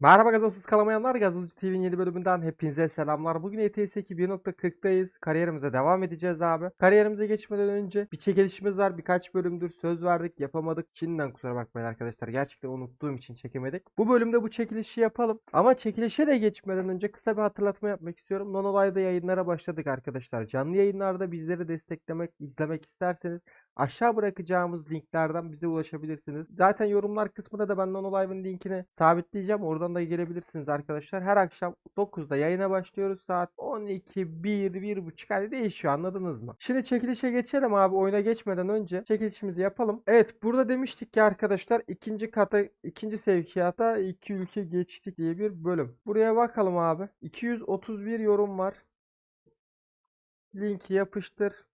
Merhaba gazozsuz kalamayanlar Gazozcu TV'nin yeni bölümünden hepinize selamlar. Bugün ETS 2 1.40'dayız. Kariyerimize devam edeceğiz abi. Kariyerimize geçmeden önce bir çekilişimiz var. Birkaç bölümdür söz verdik yapamadık. Şimdiden kusura bakmayın arkadaşlar. Gerçekten unuttuğum için çekemedik. Bu bölümde bu çekilişi yapalım. Ama çekilişe de geçmeden önce kısa bir hatırlatma yapmak istiyorum. Nonolive'da yayınlara başladık arkadaşlar. Canlı yayınlarda bizleri desteklemek, izlemek isterseniz aşağı bırakacağımız linklerden bize ulaşabilirsiniz. Zaten yorumlar kısmında da ben Nonolive'ın linkini sabitleyeceğim. Oradan da gelebilirsiniz arkadaşlar. Her akşam 9'da yayına başlıyoruz. Saat 12, 1, 1.30 hani değişiyor anladınız mı? Şimdi çekilişe geçelim abi. Oyuna geçmeden önce çekilişimizi yapalım. Evet burada demiştik ki arkadaşlar ikinci kata, ikinci sevkiyata iki ülke geçtik diye bir bölüm. Buraya bakalım abi. 231 yorum var. Linki yapıştır.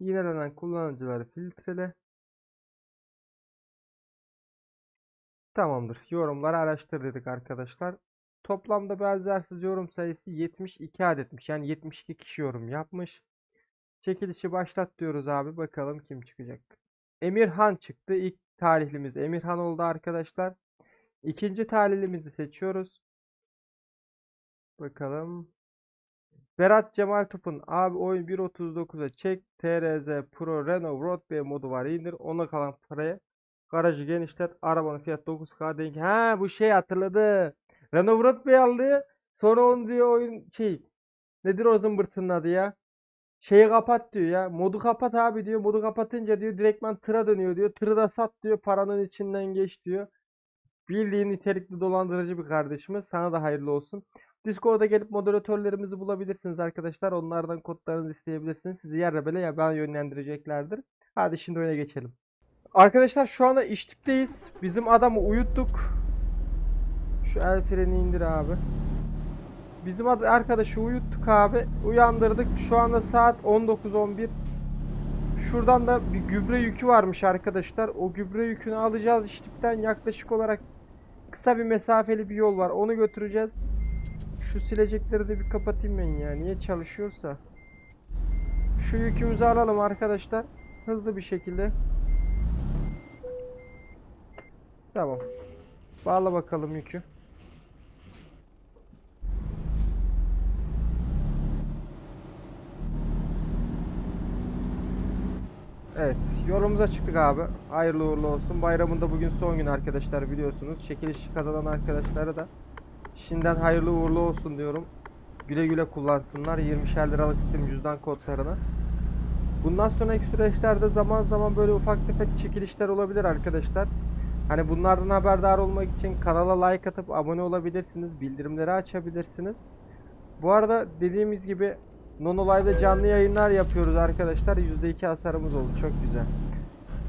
Yinelenen kullanıcıları filtrele. Tamamdır. Yorumları araştır dedik arkadaşlar. Toplamda benzersiz yorum sayısı 72 adetmiş. Yani 72 kişi yorum yapmış. Çekilişi başlat diyoruz abi. Bakalım kim çıkacak. Emirhan çıktı. İlk talihlimiz Emirhan oldu arkadaşlar. İkinci talihlimizi seçiyoruz. Bakalım. Berat Cemal Top'un abi oyun 1.39'a çek TRZ Pro Renault Road B modu var indir. Ona kalan paraya garajı genişlet. Arabanın fiyatı 9K denk. Ha bu şey hatırladı. Renault B aldı. Sonra onu diyor oyun şey nedir o zımbırtının adı ya? Şeyi kapat diyor ya. Modu kapat abi diyor. Modu kapatınca diyor direktman tıra dönüyor diyor. Tırı da sat diyor. Paranın içinden geç diyor. Bildiğin nitelikli dolandırıcı bir kardeşimiz. Sana da hayırlı olsun. Discord'a gelip moderatörlerimizi bulabilirsiniz arkadaşlar. Onlardan kodlarınızı isteyebilirsiniz. Sizi yer bele ya ben yönlendireceklerdir. Hadi şimdi oyuna geçelim. Arkadaşlar şu anda iştikteyiz. Bizim adamı uyuttuk. Şu el freni indir abi. Bizim ad- arkadaşı uyuttuk abi. Uyandırdık. Şu anda saat 19.11. Şuradan da bir gübre yükü varmış arkadaşlar. O gübre yükünü alacağız iştikten yaklaşık olarak kısa bir mesafeli bir yol var. Onu götüreceğiz. Şu silecekleri de bir kapatayım ben ya. Niye çalışıyorsa. Şu yükümüzü alalım arkadaşlar. Hızlı bir şekilde. Tamam. Bağla bakalım yükü. Evet, yolumuza çıktık abi. Hayırlı uğurlu olsun. Bayramında bugün son gün arkadaşlar biliyorsunuz. Çekiliş kazanan arkadaşlara da şimdiden hayırlı uğurlu olsun diyorum. Güle güle kullansınlar 20'şer liralık Steam cüzdan kodlarını. Bundan sonraki süreçlerde zaman zaman böyle ufak tefek çekilişler olabilir arkadaşlar. Hani bunlardan haberdar olmak için kanala like atıp abone olabilirsiniz. Bildirimleri açabilirsiniz. Bu arada dediğimiz gibi Nono Live'de canlı yayınlar yapıyoruz arkadaşlar. %2 hasarımız oldu. Çok güzel.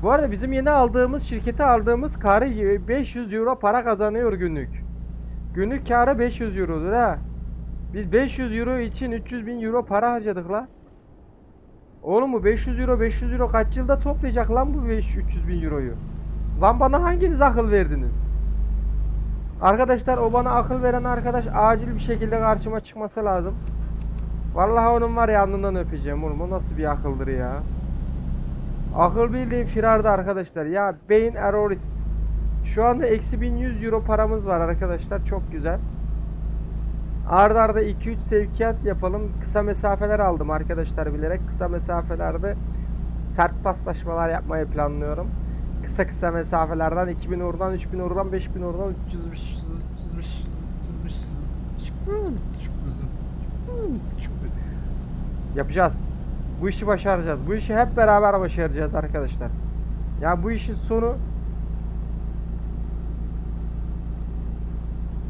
Bu arada bizim yeni aldığımız şirkete aldığımız karı gibi 500 euro para kazanıyor günlük. Günlük karı 500 eurodur ha. Biz 500 euro için 300 bin euro para harcadık la. Oğlum bu 500 euro 500 euro kaç yılda toplayacak lan bu 5 300 bin euroyu? Lan bana hanginiz akıl verdiniz? Arkadaşlar o bana akıl veren arkadaş acil bir şekilde karşıma çıkması lazım. Vallahi onun var ya alnından öpeceğim oğlum. O nasıl bir akıldır ya? Akıl bildiğin firarda arkadaşlar. Ya beyin errorist. Şu anda eksi 1100 euro paramız var arkadaşlar. Çok güzel. Arda arda 2-3 sevkiyat yapalım. Kısa mesafeler aldım arkadaşlar bilerek. Kısa mesafelerde sert paslaşmalar yapmayı planlıyorum. Kısa kısa mesafelerden 2000 oradan 3000 oradan 5000 oradan 300 Yapacağız. Bu işi başaracağız. Bu işi hep beraber başaracağız arkadaşlar. Ya bu işin sonu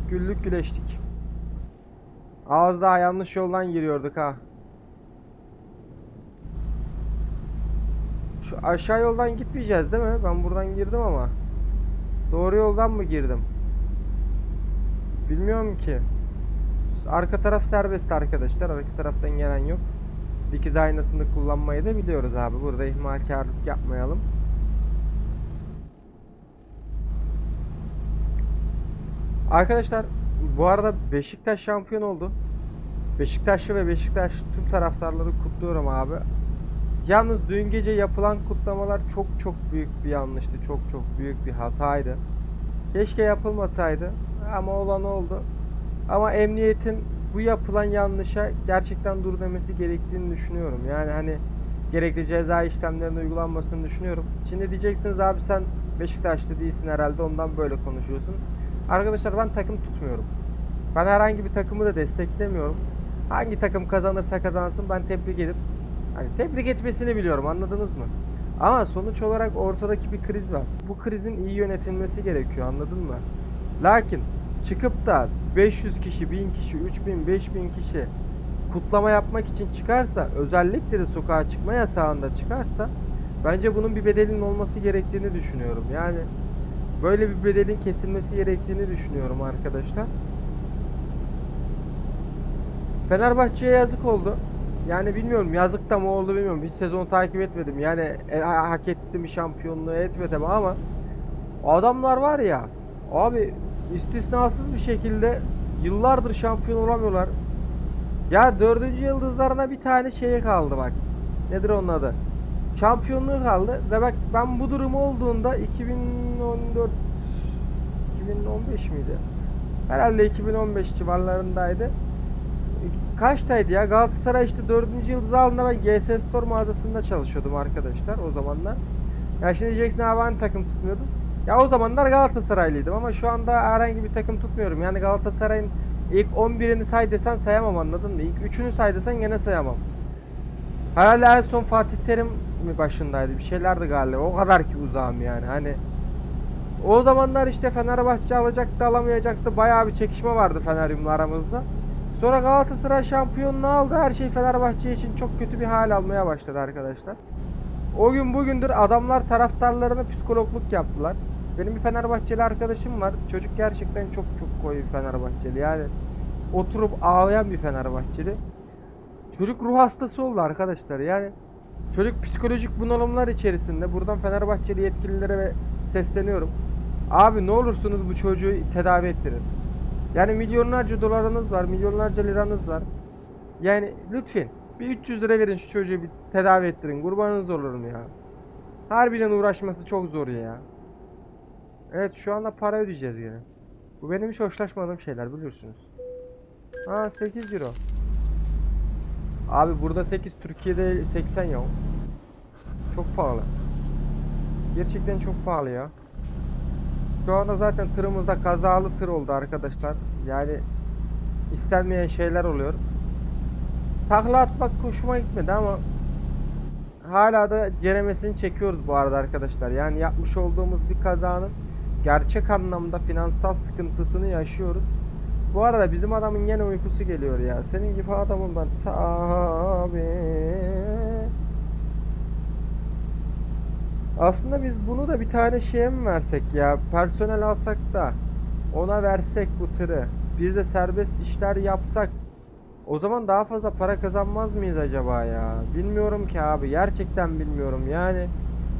güllük güleştik. Az daha yanlış yoldan giriyorduk ha. Şu aşağı yoldan gitmeyeceğiz değil mi? Ben buradan girdim ama. Doğru yoldan mı girdim? Bilmiyorum ki. Arka taraf serbest arkadaşlar. Arka taraftan gelen yok. Dikiz aynasını kullanmayı da biliyoruz abi. Burada ihmalkarlık yapmayalım. Arkadaşlar bu arada Beşiktaş şampiyon oldu. Beşiktaşlı ve Beşiktaş tüm taraftarları kutluyorum abi. Yalnız dün gece yapılan kutlamalar çok çok büyük bir yanlıştı. Çok çok büyük bir hataydı. Keşke yapılmasaydı ama olan oldu. Ama emniyetin bu yapılan yanlışa gerçekten dur demesi gerektiğini düşünüyorum. Yani hani gerekli ceza işlemlerinin uygulanmasını düşünüyorum. Şimdi diyeceksiniz abi sen Beşiktaşlı değilsin herhalde ondan böyle konuşuyorsun. Arkadaşlar ben takım tutmuyorum. Ben herhangi bir takımı da desteklemiyorum. Hangi takım kazanırsa kazansın ben tebrik edip hani tebrik etmesini biliyorum anladınız mı? Ama sonuç olarak ortadaki bir kriz var. Bu krizin iyi yönetilmesi gerekiyor anladın mı? Lakin çıkıp da 500 kişi, 1000 kişi, 3000, 5000 kişi kutlama yapmak için çıkarsa, özellikle de sokağa çıkma yasağında çıkarsa bence bunun bir bedelinin olması gerektiğini düşünüyorum. Yani böyle bir bedelin kesilmesi gerektiğini düşünüyorum arkadaşlar. Fenerbahçe'ye yazık oldu. Yani bilmiyorum yazık da mı oldu bilmiyorum. Hiç sezonu takip etmedim. Yani e, ha- hak etti mi şampiyonluğu etmedi mi ama adamlar var ya abi istisnasız bir şekilde yıllardır şampiyon olamıyorlar. Ya dördüncü yıldızlarına bir tane şey kaldı bak. Nedir onun adı? Şampiyonluğu kaldı ve bak ben bu durum olduğunda 2014 2015 miydi? Herhalde 2015 civarlarındaydı. Kaçtaydı ya? Galatasaray işte 4. yıldız aldığında ben GS Store mağazasında çalışıyordum arkadaşlar o zamanlar. Ya şimdi diyeceksin abi ben takım tutmuyordum. Ya o zamanlar Galatasaraylıydım ama şu anda herhangi bir takım tutmuyorum. Yani Galatasaray'ın ilk 11'ini say desen sayamam anladın mı? İlk 3'ünü say desen gene sayamam. Herhalde en son Fatih Terim mi başındaydı? Bir şeylerdi galiba. O kadar ki uzağım yani. Hani o zamanlar işte Fenerbahçe alacaktı alamayacaktı. Bayağı bir çekişme vardı Feneryum'la aramızda. Sonra Galatasaray şampiyonluğu aldı. Her şey Fenerbahçe için çok kötü bir hal almaya başladı arkadaşlar. O gün bugündür adamlar taraftarlarına psikologluk yaptılar. Benim bir Fenerbahçeli arkadaşım var. Çocuk gerçekten çok çok koyu bir Fenerbahçeli. Yani oturup ağlayan bir Fenerbahçeli. Çocuk ruh hastası oldu arkadaşlar. Yani çocuk psikolojik bunalımlar içerisinde. Buradan Fenerbahçeli yetkililere sesleniyorum. Abi ne olursunuz bu çocuğu tedavi ettirin. Yani milyonlarca dolarınız var, milyonlarca liranız var. Yani lütfen bir 300 lira verin şu çocuğu bir tedavi ettirin. Kurbanınız olurum ya. Harbiden uğraşması çok zor ya. Evet şu anda para ödeyeceğiz yine. Bu benim hiç hoşlaşmadığım şeyler biliyorsunuz. Ha 8 euro. Abi burada 8 Türkiye'de 80 ya. Çok pahalı. Gerçekten çok pahalı ya. Şu anda zaten tırımızda kazalı tır oldu arkadaşlar. Yani istenmeyen şeyler oluyor. Takla atmak hoşuma gitmedi ama hala da ceremesini çekiyoruz bu arada arkadaşlar. Yani yapmış olduğumuz bir kazanın gerçek anlamda finansal sıkıntısını yaşıyoruz. Bu arada bizim adamın yine uykusu geliyor ya. Senin gibi adamın ben tabi. Aslında biz bunu da bir tane şeye mi versek ya? Personel alsak da ona versek bu tırı. Biz de serbest işler yapsak. O zaman daha fazla para kazanmaz mıyız acaba ya? Bilmiyorum ki abi. Gerçekten bilmiyorum. Yani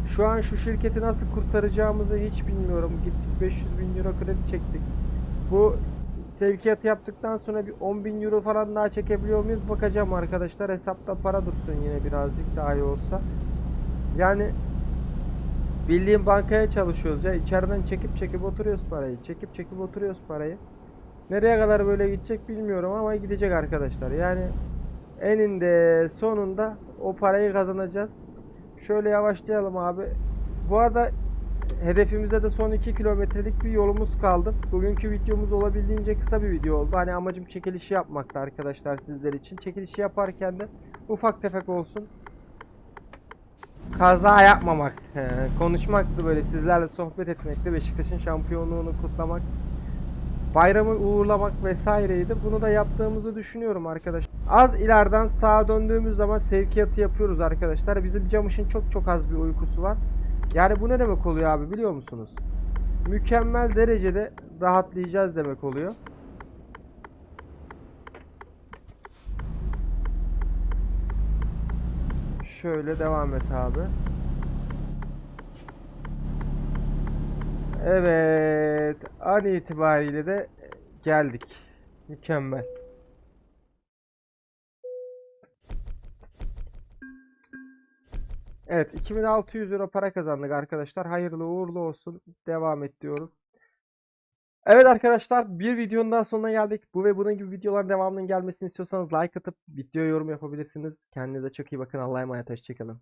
şu an şu şirketi nasıl kurtaracağımızı hiç bilmiyorum. Gittik 500 bin euro kredi çektik. Bu sevkiyatı yaptıktan sonra bir 10 bin euro falan daha çekebiliyor muyuz? Bakacağım arkadaşlar. Hesapta para dursun yine birazcık daha iyi olsa. Yani Bildiğim bankaya çalışıyoruz ya. İçeriden çekip çekip oturuyoruz parayı. Çekip çekip oturuyoruz parayı. Nereye kadar böyle gidecek bilmiyorum ama gidecek arkadaşlar. Yani eninde sonunda o parayı kazanacağız. Şöyle yavaşlayalım abi. Bu arada hedefimize de son 2 kilometrelik bir yolumuz kaldı. Bugünkü videomuz olabildiğince kısa bir video oldu. Hani amacım çekilişi yapmakta arkadaşlar sizler için. Çekilişi yaparken de ufak tefek olsun kaza yapmamak, konuşmaktı böyle sizlerle sohbet etmekti, Beşiktaş'ın şampiyonluğunu kutlamak, bayramı uğurlamak vesaireydi. Bunu da yaptığımızı düşünüyorum arkadaşlar. Az ileriden sağa döndüğümüz zaman sevkiyatı yapıyoruz arkadaşlar. Bizim Camış'ın çok çok az bir uykusu var. Yani bu ne demek oluyor abi biliyor musunuz? Mükemmel derecede rahatlayacağız demek oluyor. Şöyle devam et abi. Evet, an itibariyle de geldik. Mükemmel. Evet 2600 euro para kazandık arkadaşlar. Hayırlı uğurlu olsun. Devam et diyoruz. Evet arkadaşlar bir videonun daha sonuna geldik. Bu ve bunun gibi videoların devamının gelmesini istiyorsanız like atıp video yorum yapabilirsiniz. Kendinize çok iyi bakın. Allah'a emanet. Hoşçakalın.